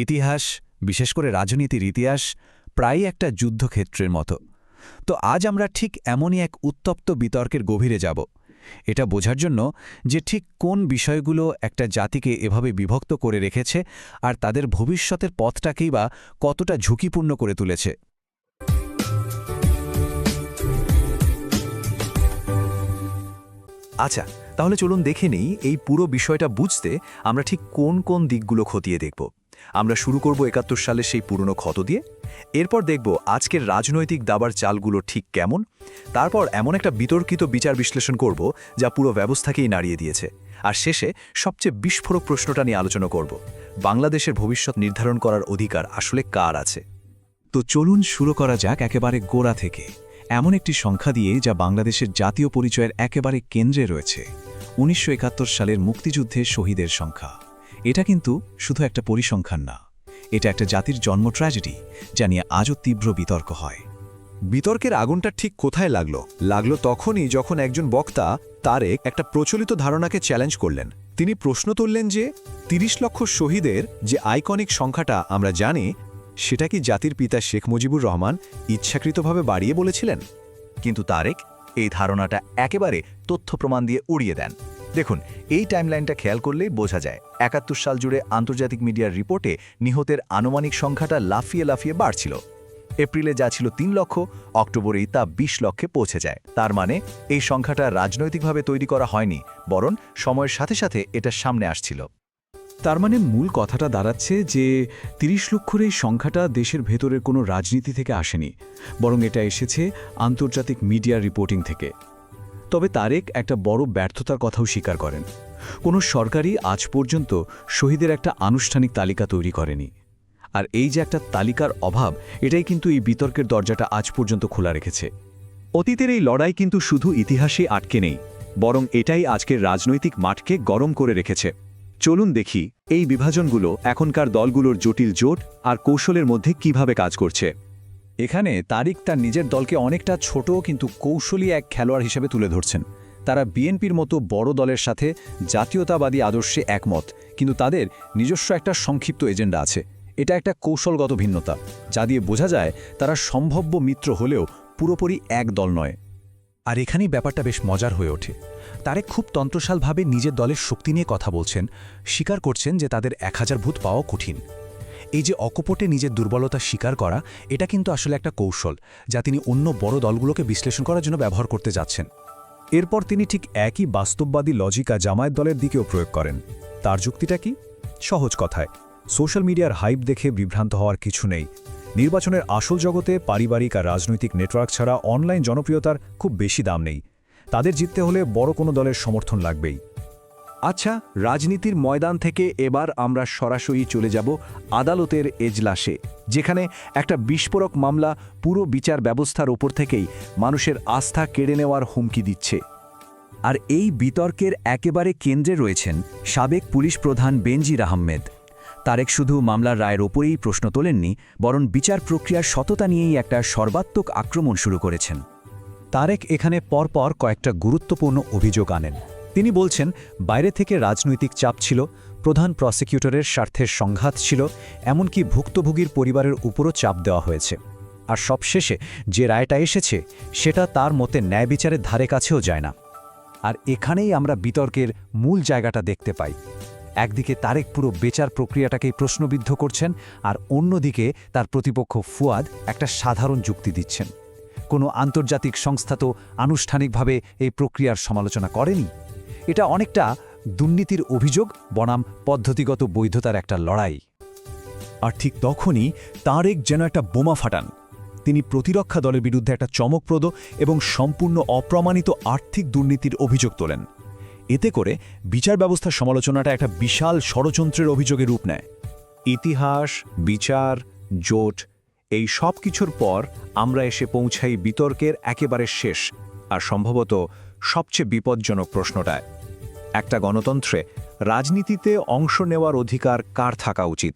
ইতিহাস, বিশেষ করে রাজনীতির ইতিহাস, প্রায়ই একটা যুদ্ধক্ষেত্রের মতো। তো আজ আমরা ঠিক এমনই এক উত্তপ্ত বিতর্কের গভীরে যাব। এটা বোঝার জন্য যে ঠিক কোন বিষয়গুলো একটা জাতিকে এভাবে বিভক্ত করে রেখেছে আর তাদের ভবিষ্যতের পথটাকেই বা কতটা ঝুঁকিপূর্ণ করে তুলেছে। আচ্ছা তাহলে চলুন দেখে নেই এই পুরো বিষয়টা বুঝতে আমরা ঠিক কোন কোন দিকগুলো খতিয়ে দেখব। আমরা শুরু করব একাত্তর সালের সেই পুরনো ক্ষত দিয়ে। এরপর দেখব আজকের রাজনৈতিক দাবার চালগুলো ঠিক কেমন। তারপর এমন একটা বিতর্কিত বিচার বিশ্লেষণ করব যা পুরো ব্যবস্থাকেই নাড়িয়ে দিয়েছে। আর শেষে সবচেয়ে বিস্ফোরক প্রশ্নটা নিয়ে আলোচনা করব। বাংলাদেশের ভবিষ্যৎ নির্ধারণ করার অধিকার আসলে কার আছে? তো চলুন শুরু করা যাক একেবারে গোড়া থেকে। এমন একটি সংখ্যা দিয়ে যা বাংলাদেশের জাতীয় পরিচয়ের একেবারে কেন্দ্রে রয়েছে। উনিশশো একাত্তর সালের মুক্তিযুদ্ধে শহীদের সংখ্যা। এটা কিন্তু শুধু একটা পরিসংখ্যান না, এটা একটা জাতির জন্ম ট্র্যাজেডি যা নিয়ে আজও তীব্র বিতর্ক হয়। বিতর্কের আগুনটা ঠিক কোথায় লাগল? লাগল তখনই যখন একজন বক্তা তারেক একটা প্রচলিত ধারণাকে চ্যালেঞ্জ করলেন। তিনি প্রশ্ন তুললেন যে ৩০ লক্ষ শহীদের যে আইকনিক সংখ্যাটা আমরা জানি, সেটা কি জাতির পিতা শেখ মুজিবুর রহমান ইচ্ছাকৃতভাবে বাড়িয়ে বলেছিলেন? কিন্তু তারেক এই ধারণাটা একেবারে তথ্য প্রমাণ দিয়ে উড়িয়ে দেন। দেখুন, এই টাইমলাইনটা খেয়াল করলেই বোঝা যায়। একাত্তর সাল জুড়ে আন্তর্জাতিক মিডিয়ার রিপোর্টে নিহতের আনুমানিক সংখ্যাটা লাফিয়ে লাফিয়ে বাড়ছিল। এপ্রিলে যা ছিল তিন লক্ষ, অক্টোবরেই তা ২০ লক্ষে পৌঁছে যায়। তার মানে এই সংখ্যাটা রাজনৈতিকভাবে তৈরি করা হয়নি, বরং সময়ের সাথে সাথে এটা সামনে আসছিল। তার মানে মূল কথাটা দাঁড়াচ্ছে যে ৩০ লক্ষর এই সংখ্যাটা দেশের ভেতরের কোনো রাজনীতি থেকে আসেনি, বরং এটা এসেছে আন্তর্জাতিক মিডিয়া রিপোর্টিং থেকে। তবে তারেক একটা বড় ব্যর্থতার কথাও স্বীকার করেন। কোনো সরকারই আজ পর্যন্ত শহীদের একটা আনুষ্ঠানিক তালিকা তৈরি করেনি। আর এই যে একটা তালিকার অভাব, এটাই কিন্তু এই বিতর্কের দরজাটা আজ পর্যন্ত খোলা রেখেছে। অতীতের এই লড়াই কিন্তু শুধু ইতিহাসে আটকে নেই, বরং এটাই আজকের রাজনৈতিক মাঠকে গরম করে রেখেছে। চলুন দেখি এই বিভাজনগুলো এখনকার দলগুলোর জটিল জোট আর কৌশলের মধ্যে কীভাবে কাজ করছে। এখানে তারিক তার নিজের দলকে অনেকটা ছোট কিন্তু কৌশলী এক খেলোয়াড় হিসেবে তুলে ধরছেন। তারা বিএনপির মতো বড় দলের সাথে জাতীয়তাবাদী আদর্শে একমত, কিন্তু তাদের নিজস্ব একটা সংক্ষিপ্ত এজেন্ডা আছে। এটা একটা কৌশলগত ভিন্নতা, যা দিয়ে বোঝা যায় তারা সম্ভাব্য মিত্র হলেও পুরোপুরি এক দল নয়। আর এখানেই ব্যাপারটা বেশ মজার হয়ে ওঠে। তারে খুব তন্ত্রশালভাবে নিজের দলের শক্তি নিয়ে কথা বলছেন, স্বীকার করছেন যে তাদের এক হাজার ভূত পাওয়া কঠিন। এই যে অকপটে নিজের দুর্বলতা স্বীকার করা, এটা কিন্তু আসলে একটা কৌশল যা তিনি অন্য বড় দলগুলোকে বিশ্লেষণ করার জন্য ব্যবহার করতে যাচ্ছেন। এরপর তিনি ঠিক একই বাস্তববাদী লজিকা জামায়াত দলের দিকেও প্রয়োগ করেন। তার যুক্তিটা কি? সহজ কথায়, সোশ্যাল মিডিয়ার হাইপ দেখে বিভ্রান্ত হওয়ার কিছু নেই। নির্বাচনের আসল জগতে পারিবারিক আর রাজনৈতিক নেটওয়ার্ক ছাড়া অনলাইন জনপ্রিয়তার খুব বেশি দাম নেই। তাদের জিততে হলে বড় কোনো দলের সমর্থন লাগবেই। আচ্ছা রাজনীতির ময়দান থেকে এবার আমরা সরাসরি চলে যাব আদালতের এজলাসে, যেখানে একটা বিস্ফোরক মামলা পুরো বিচার ব্যবস্থার ওপর থেকেই মানুষের আস্থা কেড়ে নেওয়ার হুমকি দিচ্ছে। আর এই বিতর্কের একেবারে কেন্দ্রে রয়েছেন সাবেক পুলিশ প্রধান বেনজির আহমেদ। তারেক শুধু মামলার রায়ের ওপরেই প্রশ্ন তোলেননি, বরং বিচার প্রক্রিয়ার সততা নিয়েই একটা সর্বাত্মক আক্রমণ শুরু করেছেন। তারেক এখানে পরপর কয়েকটা গুরুত্বপূর্ণ অভিযোগ আনেন। তিনি বলছেন, বাইরে থেকে রাজনৈতিক চাপ ছিল, প্রধান প্রসিকিউটরের স্বার্থের সংঘাত ছিল, এমনকি ভুক্তভোগীর পরিবারের উপরও চাপ দেওয়া হয়েছে। আর সবশেষে যে রায়টা এসেছে, সেটা তার মতে ন্যায় বিচারের ধারে কাছেও যায় না। আর এখানেই আমরা বিতর্কের মূল জায়গাটা দেখতে পাই। একদিকে তারেক পুরো বেচার প্রক্রিয়াটাকেই প্রশ্নবিদ্ধ করছেন, আর অন্যদিকে তার প্রতিপক্ষ ফুয়াদ একটা সাধারণ যুক্তি দিচ্ছেন। কোনো আন্তর্জাতিক সংস্থা তো আনুষ্ঠানিকভাবে এই প্রক্রিয়ার সমালোচনা করেনি। এটা অনেকটা দুর্নীতির অভিযোগ, বনাম পদ্ধতিগত বৈধতার একটা লড়াই। আর ঠিক তখনই তারেক যেন একটা বোমা ফাটান। তিনি প্রতিরক্ষা দলের বিরুদ্ধে একটা চমকপ্রদ এবং সম্পূর্ণ অপ্রমাণিত আর্থিক দুর্নীতির অভিযোগ তোলেন। এতে করে বিচার ব্যবস্থার সমালোচনাটা একটা বিশাল ষড়যন্ত্রের অভিযোগে রূপ নেয়। ইতিহাস, বিচার, জোট, এই সব কিছুর পর আমরা এসে পৌঁছাই বিতর্কের একেবারে শেষ আর সম্ভবত সবচেয়ে বিপজ্জনক প্রশ্নটায়। একটা গণতন্ত্রে রাজনীতিতে অংশ নেওয়ার অধিকার কার থাকা উচিত?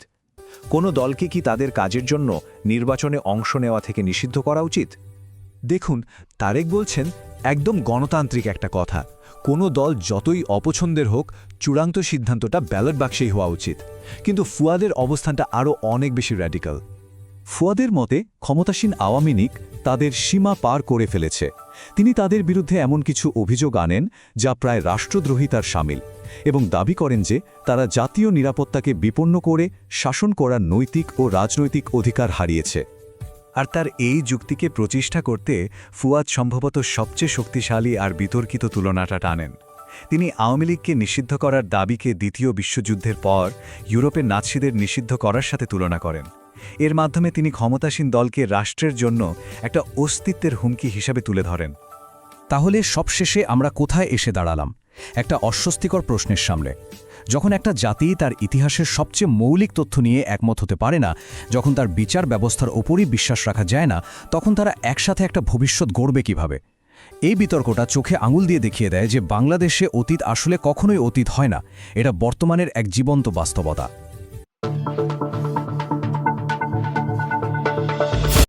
কোনো দলকে কি তাদের কাজের জন্য নির্বাচনে অংশ নেওয়া থেকে নিষিদ্ধ করা উচিত? দেখুন, তারেক বলছেন, একদম গণতান্ত্রিক একটা কথা। কোনো দল যতই অপছন্দের হোক, চূড়ান্ত সিদ্ধান্তটা ব্যালট বাক্সেই হওয়া উচিত। কিন্তু ফুয়াদের অবস্থানটা আরও অনেক বেশি র্যাডিক্যাল ফুয়াদের মতে, ক্ষমতাসীন আওয়ামী লীগ তাদের সীমা পার করে ফেলেছে। তিনি তাদের বিরুদ্ধে এমন কিছু অভিযোগ আনেন, যা প্রায় রাষ্ট্রদ্রোহিতার সামিল এবং দাবি করেন যে, তারা জাতীয় নিরাপত্তাকে বিপন্ন করে শাসন করার নৈতিক ও রাজনৈতিক অধিকার হারিয়েছে। আর তার এই যুক্তিকে প্রতিষ্ঠা করতে ফুয়াদ সম্ভবত সবচেয়ে শক্তিশালী আর বিতর্কিত তুলনাটা টানেন। তিনি আওয়ামী লীগকে নিষিদ্ধ করার দাবিকে দ্বিতীয় বিশ্বযুদ্ধের পর ইউরোপের নাৎসিদের নিষিদ্ধ করার সাথে তুলনা করেন। এর মাধ্যমে তিনি ক্ষমতাসীন দলকে রাষ্ট্রের জন্য একটা অস্তিত্বের হুমকি হিসাবে তুলে ধরেন। তাহলে সবশেষে আমরা কোথায় এসে দাঁড়ালাম? একটা অস্বস্তিকর প্রশ্নের সামনে। যখন একটা জাতি তার ইতিহাসের সবচেয়ে মৌলিক তথ্য নিয়ে একমত হতে পারে না, যখন তার বিচার ব্যবস্থার ওপরই বিশ্বাস রাখা যায় না, তখন তারা একসাথে একটা ভবিষ্যৎ গড়বে কীভাবে? এই বিতর্কটা চোখে আঙুল দিয়ে দেখিয়ে দেয় যে বাংলাদেশে অতীত আসলে কখনোই অতীত হয় না। এটা বর্তমানের এক জীবন্ত বাস্তবতা।